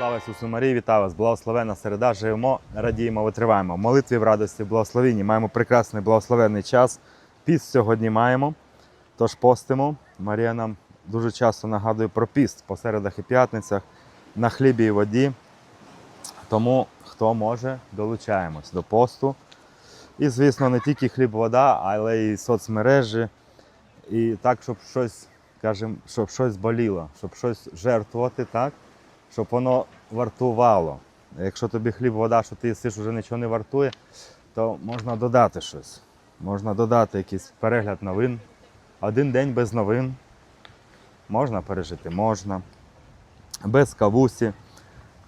Слава Ісусу Марії, вітаю вас! Благословенна середа, живемо, радіємо, витриваємо. Молитві в радості, в благословенні. Маємо прекрасний благословенний час. Піст сьогодні маємо, тож постимо. Марія нам дуже часто нагадує про піст по середах і п'ятницях на хлібі і воді. Тому хто може, долучаємось до посту. І, звісно, не тільки хліб, вода, але й соцмережі. І так, щоб щось, кажемо, щоб щось боліло, щоб щось жертвувати, так, щоб воно вартувало. Якщо тобі хліб, вода, що ти їсиш, вже нічого не вартує, то можна додати щось. Можна додати якийсь перегляд новин. Один день без новин. Можна пережити, можна. Без кавусі.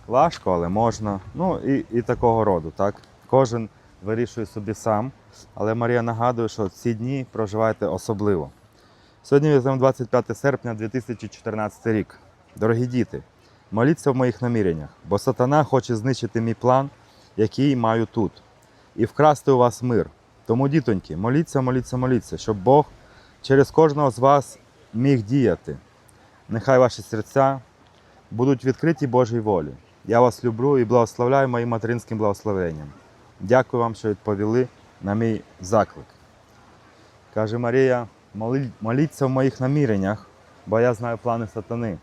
Важко, але можна. Ну і, і такого роду, так? Кожен вирішує собі сам. Але Марія нагадує, що ці дні проживайте особливо. Сьогодні візьмемо 25 серпня 2014 рік. Дорогі діти, моліться в моїх наміреннях, бо сатана хоче знищити мій план, який маю тут, і вкрасти у вас мир. Тому, дітоньки, моліться, моліться, моліться, щоб Бог через кожного з вас міг діяти. Нехай ваші серця будуть відкриті Божій волі. Я вас люблю і благословляю моїм материнським благословенням. Дякую вам, що відповіли на мій заклик. Каже Марія, моліться в моїх наміреннях, бо я знаю плани сатани.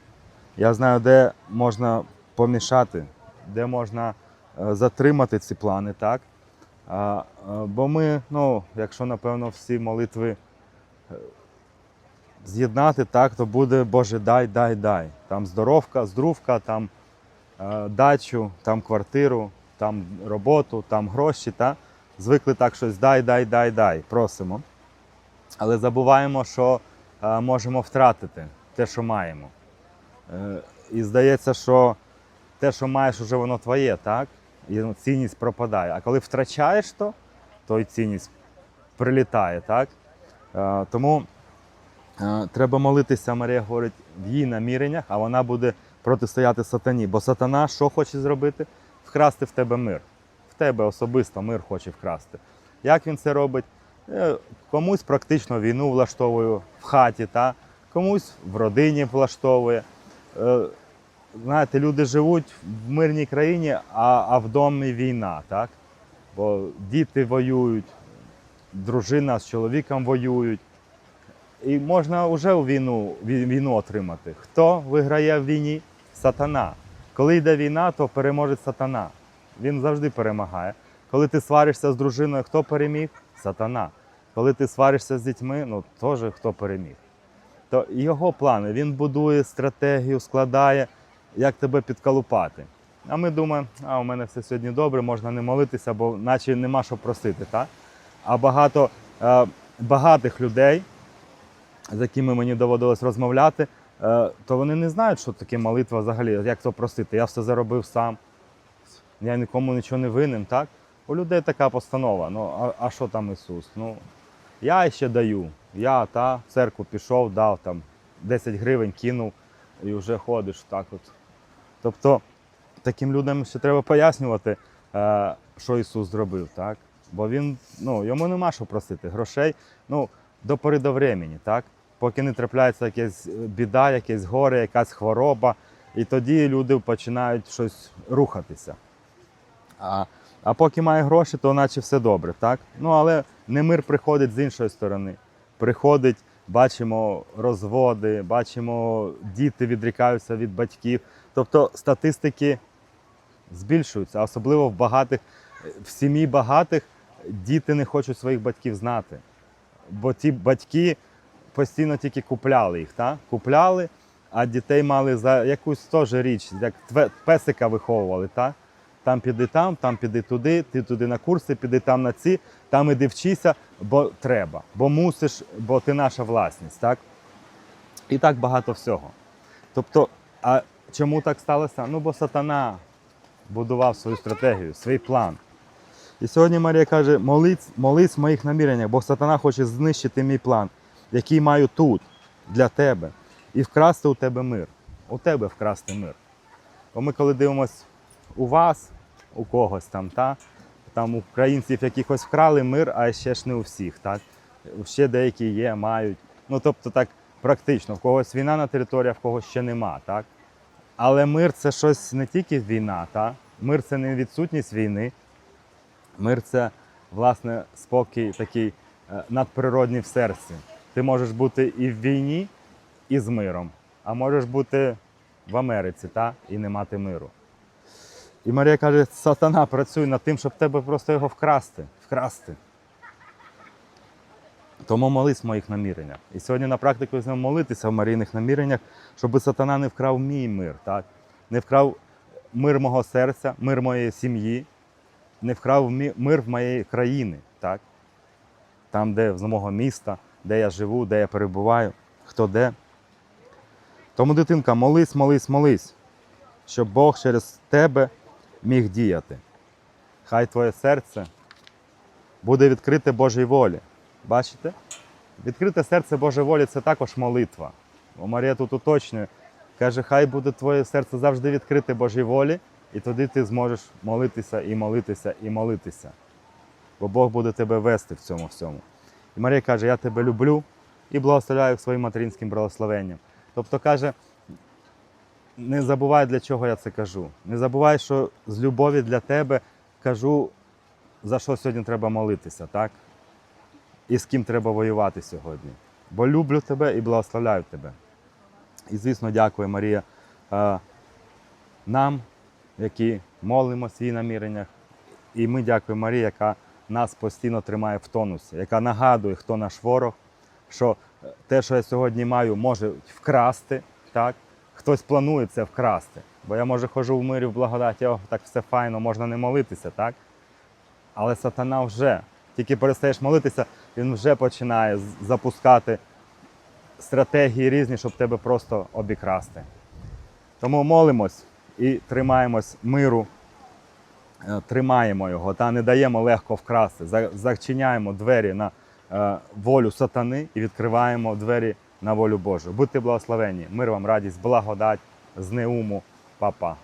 Я знаю, де можна помішати, де можна е, затримати ці плани, так? Е, бо ми, ну, якщо напевно всі молитви е, з'єднати, так, то буде Боже, дай, дай, дай. Там здоровка, здрувка, там дачу, там квартиру, там роботу, там гроші. Та? Звикли так щось дай, дай, дай, дай. Просимо. Але забуваємо, що можемо втратити те, що маємо. Е, і здається, що те, що маєш, вже воно твоє, так? І ну, цінність пропадає. А коли втрачаєш то, то і цінність прилітає, так? Е, тому е, треба молитися, Марія говорить, в її наміреннях, а вона буде протистояти сатані. Бо сатана що хоче зробити? Вкрасти в тебе мир. В тебе особисто мир хоче вкрасти. Як він це робить? Комусь практично війну влаштовує в хаті, та? комусь в родині влаштовує. Е, Знаєте, люди живуть в мирній країні, а, а в домі війна, так? Бо діти воюють, дружина з чоловіком воюють. І можна вже війну, війну отримати. Хто виграє в війні? Сатана. Коли йде війна, то переможе сатана. Він завжди перемагає. Коли ти сваришся з дружиною, хто переміг? Сатана. Коли ти сваришся з дітьми, ну теж хто переміг. То його плани, він будує стратегію, складає, як тебе підколупати. А ми думаємо, а у мене все сьогодні добре, можна не молитися, бо наче нема що просити. Так? А багато е, багатих людей, з якими мені доводилось розмовляти, е, то вони не знають, що таке молитва взагалі, як то просити. Я все заробив сам, я нікому нічого не винен, так? У людей така постанова. Ну, а, а що там Ісус? Ну, я ще даю. Я та в церкву пішов, дав там 10 гривень, кинув і вже ходиш так от. Тобто таким людям ще треба пояснювати, е, що Ісус зробив, так? Бо він, ну, йому нема що просити. Грошей, ну, до пори до времени, так? Поки не трапляється якась біда, якесь горе, якась хвороба, і тоді люди починають щось рухатися. А, а поки має гроші, то наче все добре, так? Ну, але не мир приходить з іншої сторони. Приходить, бачимо розводи, бачимо, діти відрікаються від батьків. Тобто статистики збільшуються, особливо в багатих, в сім'ї багатих діти не хочуть своїх батьків знати. Бо ті батьки постійно тільки купляли їх, так? купляли, а дітей мали за якусь теж річ, як песика виховували. Так? Там піди там, там піди туди, ти туди на курси, піди там на ці, там іди вчися, бо треба, бо мусиш, бо ти наша власність. Так? І так багато всього. Тобто, а чому так сталося? Ну, бо сатана будував свою стратегію, свій план. І сьогодні Марія каже: молись, молись в моїх наміреннях, бо сатана хоче знищити мій план, який маю тут для тебе, і вкрасти у тебе мир. У тебе вкрасти мир. Бо ми, коли дивимося у вас, у когось там, та, там українців якихось вкрали мир, а ще ж не у всіх. Так? Ще деякі є, мають. Ну тобто так практично, в когось війна на території, а в когось ще нема. Так? Але мир це щось не тільки війна, та? мир це не відсутність війни. Мир це, власне, спокій такий е, надприродній в серці. Ти можеш бути і в війні, і з миром, а можеш бути в Америці та? і не мати миру. І Марія каже: сатана працює над тим, щоб тебе просто його вкрасти. вкрасти. Тому молись в моїх наміреннях. І сьогодні на практику візьмемо молитися в Марійних наміреннях, щоб сатана не вкрав мій мир, так? не вкрав мир мого серця, мир моєї сім'ї, не вкрав мир в моєї країни, так? там, де з мого міста, де я живу, де я перебуваю, хто де. Тому, дитинка, молись, молись, молись, щоб Бог через тебе міг діяти. Хай твоє серце буде відкрите Божій волі. Бачите? Відкрите серце Божої волі це також молитва. Бо Марія тут уточнює, каже, хай буде твоє серце завжди відкрите Божій волі, і тоді ти зможеш молитися і молитися і молитися. Бо Бог буде тебе вести в цьому всьому. І Марія каже, я тебе люблю і благословляю своїм материнським благословенням. Тобто каже, не забувай, для чого я це кажу. Не забувай, що з любові для тебе кажу, за що сьогодні треба молитися, так? І з ким треба воювати сьогодні. Бо люблю тебе і благословляю тебе. І, звісно, дякую, Марія, е, нам, які молимо в свій наміреннях. І ми дякуємо Марії, яка нас постійно тримає в тонусі, яка нагадує, хто наш ворог, що те, що я сьогодні маю, може вкрасти. Так? Хтось планує це вкрасти. Бо я може хожу в мирі в благодаті, о, так все файно, можна не молитися, так? Але сатана вже, тільки перестаєш молитися, він вже починає запускати стратегії різні, щоб тебе просто обікрасти. Тому молимось і тримаємось миру, е, тримаємо його та не даємо легко вкрасти. Зачиняємо двері на е, волю сатани і відкриваємо двері на волю Божу. Будьте благословені. Мир вам, радість, благодать, з неуму, Па-па.